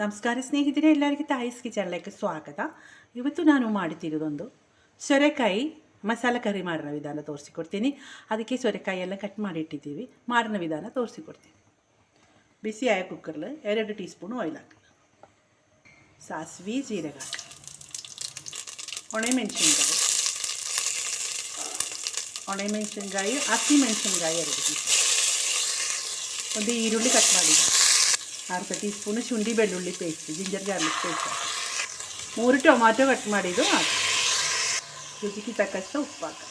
ನಮಸ್ಕಾರ ಸ್ನೇಹಿತರೆ, ಎಲ್ಲರಿಗೂ ತಾಯಿಸ್ ಕಿಚನ್ಲಕ್ಕೆ ಸ್ವಾಗತ. ಇವತ್ತು ನಾನು ಮಾಡುತ್ತಿರೋದೊಂದು ಸೊರೆಕಾಯಿ ಮಸಾಲ ಕರಿ ಮಾಡಿರೋ ವಿಧಾನ ತೋರಿಸಿಕೊಡ್ತೀನಿ. ಅದಕ್ಕೆ ಸೊರೆಕಾಯಿ ಎಲ್ಲ ಕಟ್ ಮಾಡಿಟ್ಟಿದ್ದೀವಿ. ಮಾರಿನ ವಿಧಾನ ತೋರಿಸಿಕೊಡ್ತೀನಿ. ಬಿಸಿ ಆಯ ಕುಕ್ಕರ್ಲಿ ಎರಡು ಟೀ ಸ್ಪೂನ್ ಆಯಿಲ್ ಹಾಕಿ ಸಾಸಿವೆ, ಜೀರಿಗೆ ಹಾಕಿ ಒಣಮೆಣಸಿನ್ಕಾಯಿ ಒಣಮೆಣಸಿನ್ಕಾಯಿ, ಹಸಿ ಮೆಣಸಿನಕಾಯಿ ಎರಡು ಒಂದು ಈರುಳ್ಳಿ ಕಟ್ ಮಾಡಿ ಅರ್ಧ ಟೀ ಸ್ಪೂನು ಶುಂಠಿ ಬೆಳ್ಳುಳ್ಳಿ ಪೇಸ್ಟ್, ಜಿಂಜರ್ ಗಾರ್ಲಿಕ್ ಪೇಸ್ಟ್. ಮೂರು ಟೊಮಾಟೊ ಕಟ್ ಮಾಡಿದ್ದು ಹಾಕಿ ರುಚಿಗೆ ತಕ್ಕಷ್ಟು ಉಪ್ಪು ಹಾಕಿ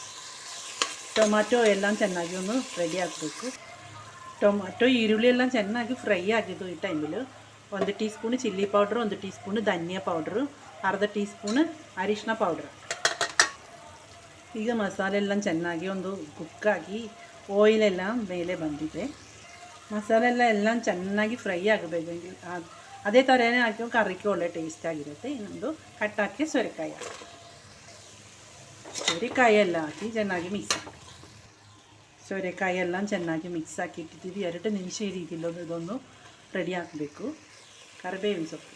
ಟೊಮಾಟೊ ಎಲ್ಲ ಚೆನ್ನಾಗಿ ಒಂದು ರೆಡಿ ಆಗಬೇಕು. ಟೊಮಾಟೊ ಈರುಳ್ಳಿ ಎಲ್ಲ ಚೆನ್ನಾಗಿ ಫ್ರೈ ಆಗಿದ್ದು ಈ ಟೈಮಲ್ಲಿ ಒಂದು ಟೀ ಸ್ಪೂನು ಚಿಲ್ಲಿ ಪೌಡ್ರು ಒಂದು ಟೀ ಸ್ಪೂನು ಧನಿಯಾ ಪೌಡ್ರು ಅರ್ಧ ಟೀ ಸ್ಪೂನು ಅರಿಶಿನ ಪೌಡ್ರ್ ಈಗ ಮಸಾಲೆ ಎಲ್ಲ ಚೆನ್ನಾಗಿ ಒಂದು ಕುಕ್ಕಾಗಿ ಆಯಿಲೆಲ್ಲ ಮೇಲೆ ಬಂದಿದೆ. ಮಸಾಲೆ ಎಲ್ಲ ಎಲ್ಲ ಚೆನ್ನಾಗಿ ಫ್ರೈ ಆಗಬೇಕು ಅದೇ ಥರನೇ ಹಾಕಿ ಕರ್ರಿಗೆ ಒಳ್ಳೆ ಟೇಸ್ಟ್ ಆಗಿರುತ್ತೆ ಇನ್ನೊಂದು ಕಟ್ಟಾಕಿ ಸೋರೆಕಾಯಿ ಹಾಕಿ ಸೋರೆಕಾಯಿ ಎಲ್ಲ ಹಾಕಿ ಚೆನ್ನಾಗಿ ಮಿಕ್ಸ್ ಹಾಕಿ ಸೋರೆಕಾಯಿ ಎಲ್ಲ ಚೆನ್ನಾಗಿ ಮಿಕ್ಸ್ ಹಾಕಿ ಇಟ್ಟಿದ್ದೀವಿ ಎರಡು ನಿಮಿಷ ಈ ರೀತಿಲೊಂದು ಇದೊಂದು ರೆಡಿ ಹಾಕಬೇಕು ಕರಿಬೇವಿನ ಸೊಪ್ಪು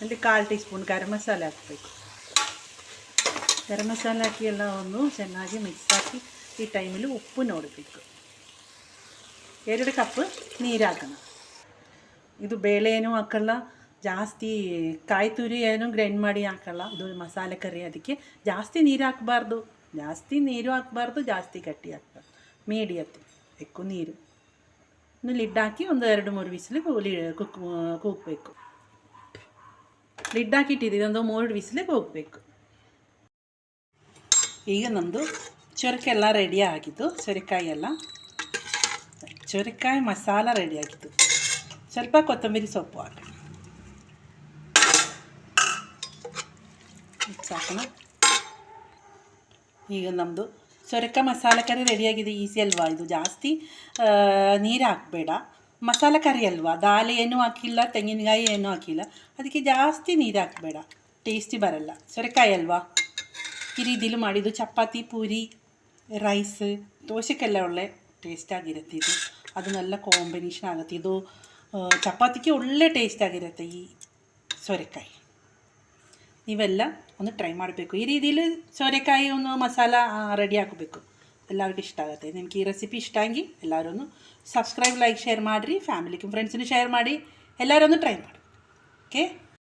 ಅಲ್ಲಿ ಕಾಲು ಟೀ ಸ್ಪೂನ್ ಗರಂ ಮಸಾಲೆ ಹಾಕಬೇಕು ಗರಂ ಮಸಾಲೆ ಹಾಕಿ ಎಲ್ಲ ಒಂದು ಚೆನ್ನಾಗಿ ಮಿಕ್ಸ್ ಹಾಕಿ ಈ ಟೈಮಲ್ಲಿ ಉಪ್ಪು ನೋಡಬೇಕು ಎರಡು ಕಪ್ ನೀರಾಕೋಣ ಇದು ಬೇಳೆನೂ ಹಾಕಲ್ಲ, ಜಾಸ್ತಿ ಕಾಯಿ ತುರಿ ಏನು ಗ್ರೈಂಡ್ ಮಾಡಿ ಹಾಕಲ್ಲ, ಅದು ಮಸಾಲೆ ಕರಿ ಅದಕ್ಕೆ. ಜಾಸ್ತಿ ನೀರು ಹಾಕಬಾರ್ದು. ಜಾಸ್ತಿ ನೀರು ಹಾಕಬಾರ್ದು, ಜಾಸ್ತಿ ಗಟ್ಟಿ ಹಾಕಬಾರ್ದು. ಮೀಡಿಯತ್ತೆ ಬೇಕು ನೀರು. ಇನ್ನು ಲಿಡ್ ಹಾಕಿ ಒಂದು ಎರಡು ಮೂರು ವಿಸಿಲಿಗೆ ಲಿ ಕುಕ್ ಕೂಗಬೇಕು. ಲಿಡ್ ಹಾಕಿಟ್ಟಿದ್ದೀವಿ ಒಂದು ಮೂರು ವಿಸಿಲಿಗೆ ಹೋಗಬೇಕು ಈಗ ನಮ್ಮದು ಚೊರಕೆಲ್ಲ ರೆಡಿ ಆಗಿದ್ದು ಸೊರೆಕಾಯಿ ಎಲ್ಲ ಚೊರೆಕಾಯಿ ಮಸಾಲ ರೆಡಿ ಆಗಿತ್ತು ಸ್ವಲ್ಪ ಕೊತ್ತಂಬರಿ ಸೊಪ್ಪು ಹಾಕಿ ಮಿಕ್ಸ್ ಹಾಕೋಣ ಈಗ ನಮ್ಮದು ಸೊರೆಕಾಯಿ ಮಸಾಲೆ ಕರಿ ರೆಡಿಯಾಗಿದೆ ಈಸಿ ಅಲ್ವಾ ಇದು ಜಾಸ್ತಿ ನೀರು ಹಾಕಬೇಡ ಮಸಾಲೆ ಕರಿ ಅಲ್ವಾ ದಾಲ್ ಏನೂ ಹಾಕಿಲ್ಲ ತೆಂಗಿನಕಾಯಿ ಏನೂ ಹಾಕಿಲ್ಲ ಅದಕ್ಕೆ ಜಾಸ್ತಿ ನೀರು ಹಾಕಬೇಡ ಟೇಸ್ಟಿ ಬರಲ್ಲ ಸೊರೆಕಾಯಿ ಅಲ್ವಾ ಈ ರೀತಿಲಿ ಮಾಡಿದ್ದು ಚಪಾತಿ ಪೂರಿ ರೈಸ್ ದೋಸೆಗೆಲ್ಲ ಒಳ್ಳೆ ಟೇಸ್ಟ್ ಆಗಿರುತ್ತೆ ಇದು ಅದನ್ನೆಲ್ಲ ಕಾಂಬಿನೇಷನ್ ಆಗುತ್ತೆ ಇದು ಆ, ಚಪಾತಿಗೆ ಒಳ್ಳೆ ಟೇಸ್ಟ್ ಆಗಿರುತ್ತೆ ಈ ಸೋರೆಕಾಯಿ ನೀವೆಲ್ಲ ಒಂದು ಟ್ರೈ ಮಾಡಬೇಕು ಈ ರೀತಿಲಿ ಸೋರೆಕಾಯಿ ಒಂದು ಮಸಾಲ ರೆಡಿ ಹಾಕಬೇಕು ಎಲ್ಲರಿಗೂ ಇಷ್ಟ ಆಗುತ್ತೆ ನಿಮ್ಗೆ ಈ ರೆಸಿಪಿ ಇಷ್ಟ ಆಗಿ ಎಲ್ಲರೂ ಸಬ್ಸ್ಕ್ರೈಬ್ ಲೈಕ್ ಶೇರ್ ಮಾಡಿರಿ ಫ್ಯಾಮಿಲಿಗೆ ಫ್ರೆಂಡ್ಸನ್ನು ಶೇರ್ ಮಾಡಿ ಎಲ್ಲರೂ ಟ್ರೈ ಮಾಡಿ ಓಕೆ